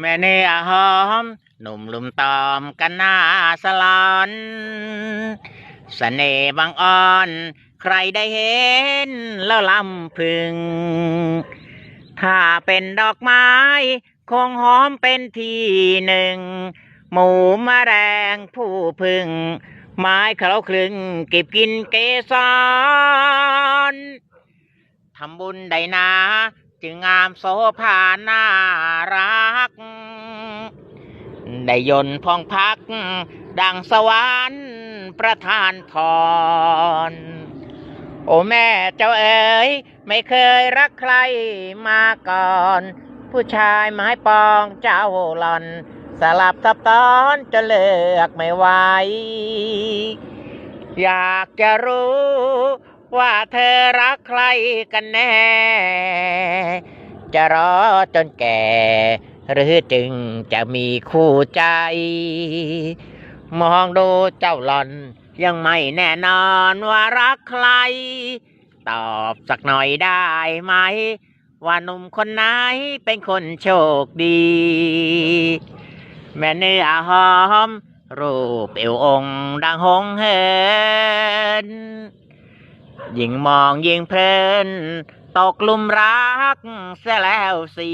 แม่เนื้อหอม หนุ่มลุมตอมกันหน้าสลอนเสน่ห์บางอ่อน ใครได้เห็นแล้วลำพึง ถ้าเป็นดอกไม้ คงหอมเป็นทีหนึ่ง หมูมแมลงผู้พึง ไม้เขาคลึงเก็บกินเกสรทำบุญใดนา จึงงามโสภาน่ารัก ได้ยนต์พองพัก ดังสวรรค์ประทานพร โอ้แม่เจ้าเอ๋ยไม่เคยรักใครมาก่อน ผู้ชายไม้ปองเจ้าหล่อน สลับซับซ้อนจนเลือกไม่ไหวอยากจะรู้ ว่าเธอรักใครกันแน่ จะรอจนแก่ หรือจึงจะมีคู่ใจ มองดูเจ้าหล่อน ยังไม่แน่นอนว่ารักใคร ตอบสักหน่อยได้ไหม ว่าหนุ่มคนไหนเป็นคนโชคดี แม่เนื้อหอม รูปเอวองดังหงเหิน ยิ่งมองยิ่งเพลิน ตกลุมรักเสียแล้วสิ